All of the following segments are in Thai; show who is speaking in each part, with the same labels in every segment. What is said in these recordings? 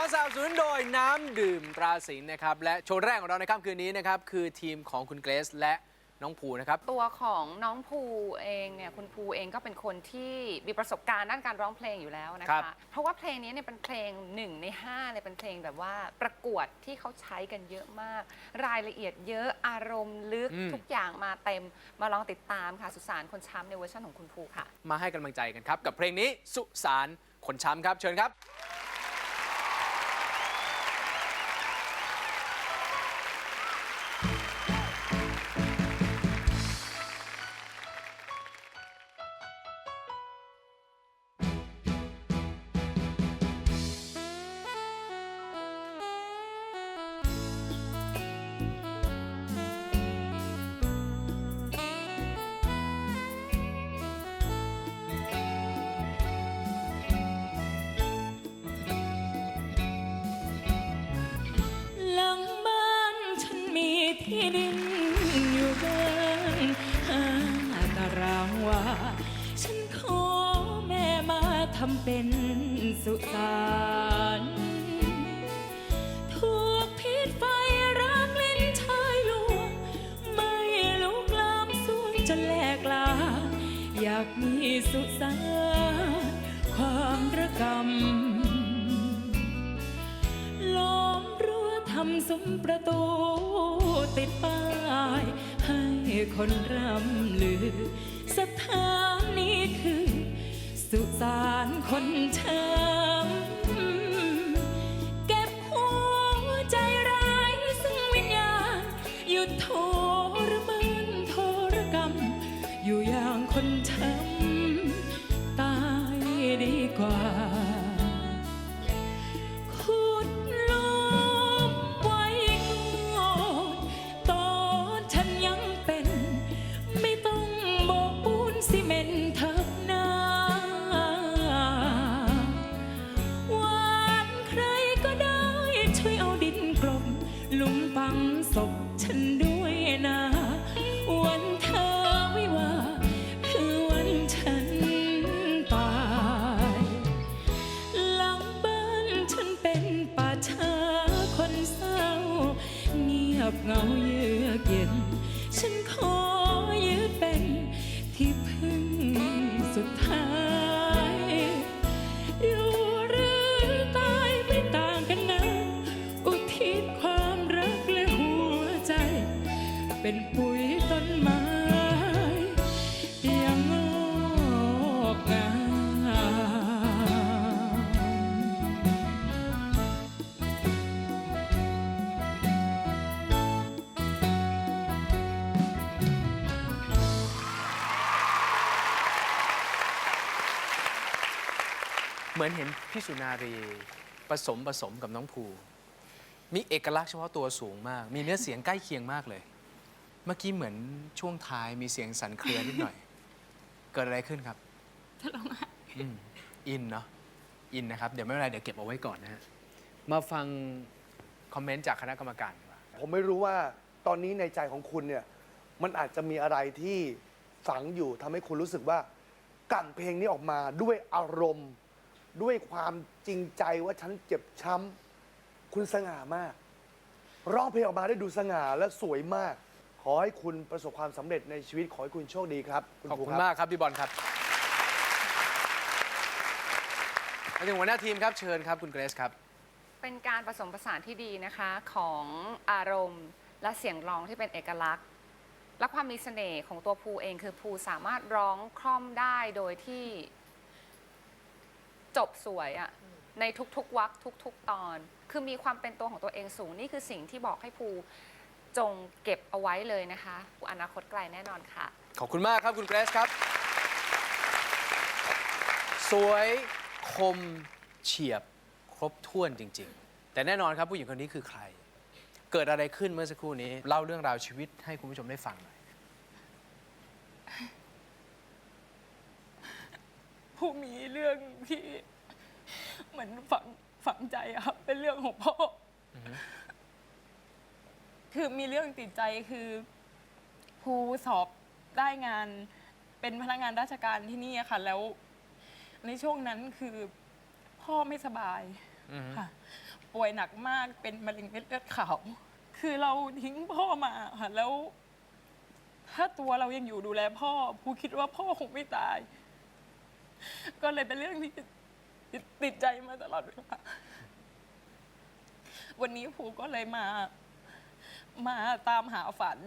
Speaker 1: อสนับสนุนโดยน้ำดื่มตราสิงห์นะครับ และโชว์แรกของเราในค่ำคืนนี้นะครับ คือทีมของคุณเกรซและน้องภูนะครับ
Speaker 2: ตัวของน้องภูเองเนี่ยคุณภูเองก็เป็นคนที่มีประสบการณ์ด้านการร้องเพลงอยู่แล้วนะ
Speaker 1: ครั
Speaker 2: คะ
Speaker 1: บ
Speaker 2: เพราะว่าเพลงนี้เนี่ยเป็นเพลงหนึ่งในห้าเลยเป็นเพลงแบบว่าประกวดที่เขาใช้กันเยอะมาก รายละเอียดเยอะอารมณ์ลึกทุกอย่างมาเต็มมาลองติดตามค่ะ สุสานคนช้ำในเวอร์ชันของคุณภูค่ะ
Speaker 1: มาให้กำลังใจกันครับ กับเพลงนี้สุสานขนช้ำครับ เชิญครับ
Speaker 3: ห ทำเป็นสุสานถูกพิษไฟรักเล่นชายลัวไม่ลุกลามสวนจนแหลกลา อยากมีสุสานความระกำล้อมรั้วทำซุ้มประตูติดป้าย ให้คนร่ำลือสถานนี้คือ สุสาน คนเธอ บเงาเยือกเย็น ฉันขอยืดเป็นที่พึ่งสุดท้าย อยู่หรือตายไม่ต่างกันนะ อุทิศความรักและหัวใจ เป็น
Speaker 1: เหมือนเห็นพี่สุนารีผสมผสมกับน้องภู มีเอกลักษณ์เฉพาะตัวสูงมาก มีเนื้อเสียงใกล้เคียงมากเลย เมื่อกี้เหมือนช่วงท้ายมีเสียงสั่นเครือนิดหน่อย เกิดอะไรขึ้นครับ
Speaker 3: จะร้องไห้
Speaker 1: อืมอินเนาะอินนะครับ เดี๋ยวไม่เป็นไรเดี๋ยวเก็บเอาไว้ก่อนนะฮะมาฟังคอมเมนต์จากคณะกรรมการดีกว่า
Speaker 4: ผมไม่รู้ว่าตอนนี้ในใจของคุณเนี่ย มันอาจจะมีอะไรที่ฝังอยู่ทำให้คุณรู้สึกว่ากลั่นเพลงนี้ออกมาด้วยอารมณ์ ด้วยความจริงใจว่าฉันเจ็บช้ำคุณสง่ามาก ร้องเพลงออกมาได้ดูสง่าและสวยมาก ขอให้คุณประสบความสำเร็จในชีวิต ขอให้คุณโชคดีครับ
Speaker 1: ขอบ
Speaker 4: ภู
Speaker 1: คุณ
Speaker 4: รับ
Speaker 1: มากครับพี่บอลครับมาถึงหัวหน้าทีมครับเชิญครับคุณเกรซครับ
Speaker 2: เป็นการผสมผสานที่ดีนะคะของอารมณ์และเสียงร้องที่เป็นเอกลักษณ์ และความมีเสน่ห์ของตัวภูเองคือภูสามารถร้องคล่อมได้โดยที่ จบสวยอะในทุกๆวรรคทุก ๆ ตอน คือมีความเป็นตัวของตัวเองสูงนี่คือสิ่งที่บอกให้ภูจงเก็บเอาไว้เลยนะคะอนาคตไกลแน่นอนค่ะ
Speaker 1: ขอบคุณมากครับคุณเกรซครับ สวยคมเฉียบครบถ้วนจริง ๆ แต่แน่นอนครับผู้หญิงคนนี้คือใคร เกิดอะไรขึ้นเมื่อสักครู่นี้ เล่าเรื่องราวชีวิตให้คุณผู้ชมได้ฟังหน่อย
Speaker 3: ผู้มีเรื่องที่เหมือนฝังฝังใจอะครับ เป็นเรื่องของพ่ออคือมีเรื่องติดใจคือครูสอบได้งานเป็นพนักงานราชการที่นี่อะค่ะ แล้ว ในช่วงนั้นคือพ่อไม่สบาย
Speaker 1: อือฮึ
Speaker 3: ค่ะ
Speaker 5: ป่วยหนักมากเป็นมะเร็งเม็ดเลือดขาวคือเราทิ้งพ่อมาค่ะแล้ว ถ้าตัวเรายังอยู่ดูแลพ่อภูคิดว่าพ่อคงไม่ตาย ก็เลยเป็นเรื่องที่ติดใจมาตลอดเวลาวันนี้ภูก็เลยมา มาตามหาฝัน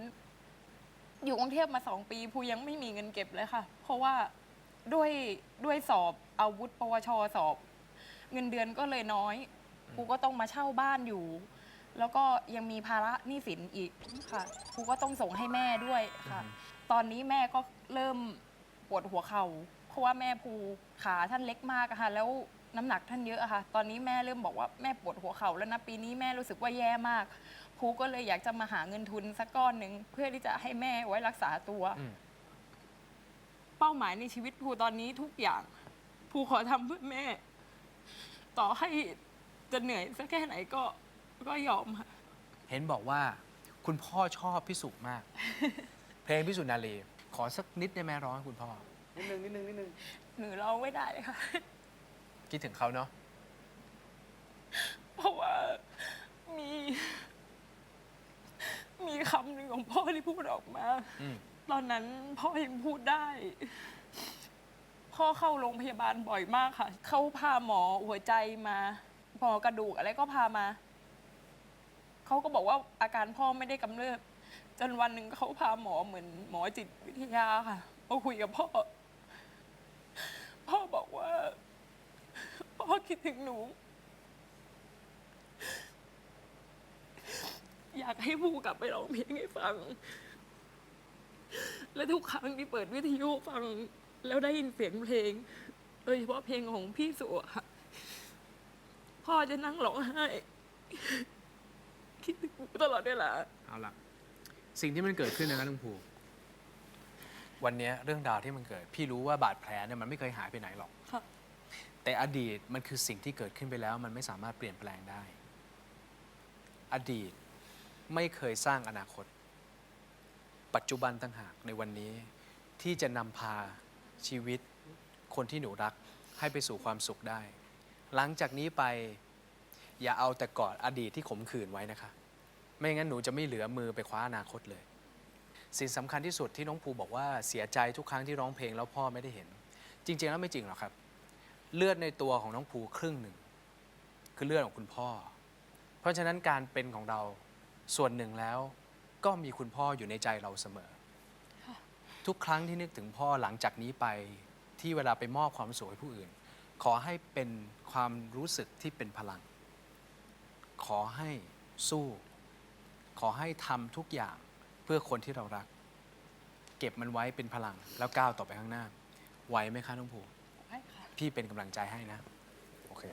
Speaker 5: อยู่กรุงเทพมาสองปีภูยังไม่มีเงินเก็บเลยค่ะ เพราะว่าด้วยด้วยสอบอาวุธปวชสอบ เงินเดือนก็เลยน้อยภูก็ต้องมาเช่าบ้านอยู่ แล้วก็ยังมีภาระหนี้สินอีกค่ะภูก็ต้องส่งให้แม่ด้วยค่ะ ตอนนี้แม่ก็เริ่มปวดหัวเข่า เพราะว่าแม่ภูขาท่านเล็กมากอะค่ะ แล้วน้ำหนักท่านเยอะอะค่ะ ตอนนี้แม่เริ่มบอกว่าแม่ปวดหัวเข่าแล้วนะปีนี้แม่รู้สึกว่าแย่มากภูก็เลยอยากจะมาหาเงินทุนสักก้อนหนึ่งเพื่อที่จะให้แม่ไว้รักษาตัว
Speaker 1: อืม
Speaker 5: เป้าหมายในชีวิตภูตอนนี้ทุกอย่างภูขอทำเพื่อแม่ ต่อให้จะเหนื่อยสักแค่ไหนก็ก็ยอมค่ะ
Speaker 1: เห็นบอกว่า คุณพ่อชอบพี่สุมาก เพลงพี่สุนารีขอสักนิดได้ไหมร้องให้คุณพ่อ
Speaker 4: นิดนึงนิดนึงนิดนึง
Speaker 5: หนูร้องไม่ได้เลยค่ะ
Speaker 1: คิดถึงเขาเนาะ
Speaker 5: เพราะว่ามี มีคำหนึ่งของพ่อที่พูดออกมา
Speaker 1: อืม
Speaker 5: ตอนนั้นพ่อยังพูดได้ พ่อเข้าโรงพยาบาลบ่อยมากค่ะ เขาพาหมอหัวใจมาหมอกระดูกอะไรก็พามา เขาก็บอกว่าอาการพ่อไม่ได้กำเริบ จนวันหนึ่งเขาพาหมอเหมือนหมอจิตวิทยาค่ะมาคุยกับพ่อพ่อบอกว่า พ่อ คิดถึงหนู อยากให้ภูกลับไปร้องเพลงให้ฟัง และทุกครั้งที่เปิดวิทยุฟัง แล้วได้ยินเสียงเพลง โดยเฉพาะเพลงของพี่สุอะค่ะพ่อจะนั่งร้องไห้ คิดถึงหนูตลอดเวลา
Speaker 1: เอาละสิ่งที่มันเกิดขึ้นนะครับลุงภูวันเนี้ยเรื่องราวที่มันเกิด พี่รู้ว่าบาดแผลเนี่ยมันไม่เคยหายไปไหนหรอก
Speaker 5: ค่ะ
Speaker 1: แต่อดีตมันคือสิ่งที่เกิดขึ้นไปแล้ว มันไม่สามารถเปลี่ยนแปลงได้ อดีตไม่เคยสร้างอนาคต ปัจจุบันต่างหากในวันนี้ที่จะนำพาชีวิตคนที่หนูรักให้ไปสู่ความสุขได้ หลังจากนี้ไปอย่าเอาแต่กอดอดีตที่ขมขื่นไว้นะคะ ไม่งั้นหนูจะไม่เหลือมือไปคว้าอนาคตเลย สิ่งสำคัญที่สุดที่น้องภูบอกว่าเสียใจทุกครั้งที่ร้องเพลงแล้วพ่อไม่ได้เห็น จริง ๆ แล้วไม่จริงหรอกครับ เลือดในตัวของน้องภูครึ่งหนึ่ง คือเลือดของคุณพ่อ เพราะฉะนั้นการเป็นของเราส่วนหนึ่งแล้วก็มีคุณพ่ออยู่ในใจเราเสมอ ทุกครั้งที่นึกถึงพ่อหลังจากนี้ไปที่เวลาไปมอบความสุขให้ผู้อื่น ขอให้เป็นความรู้สึกที่เป็นพลัง ขอให้สู้ ขอให้ทำทุกอย่างเพื่อคนที่เรารัก เก็บมันไว้เป็นพลังแล้วก้าวต่อไปข้างหน้า ไหวไหมคะน้องภู พี่เป็นกำลังใจให้นะ โอเค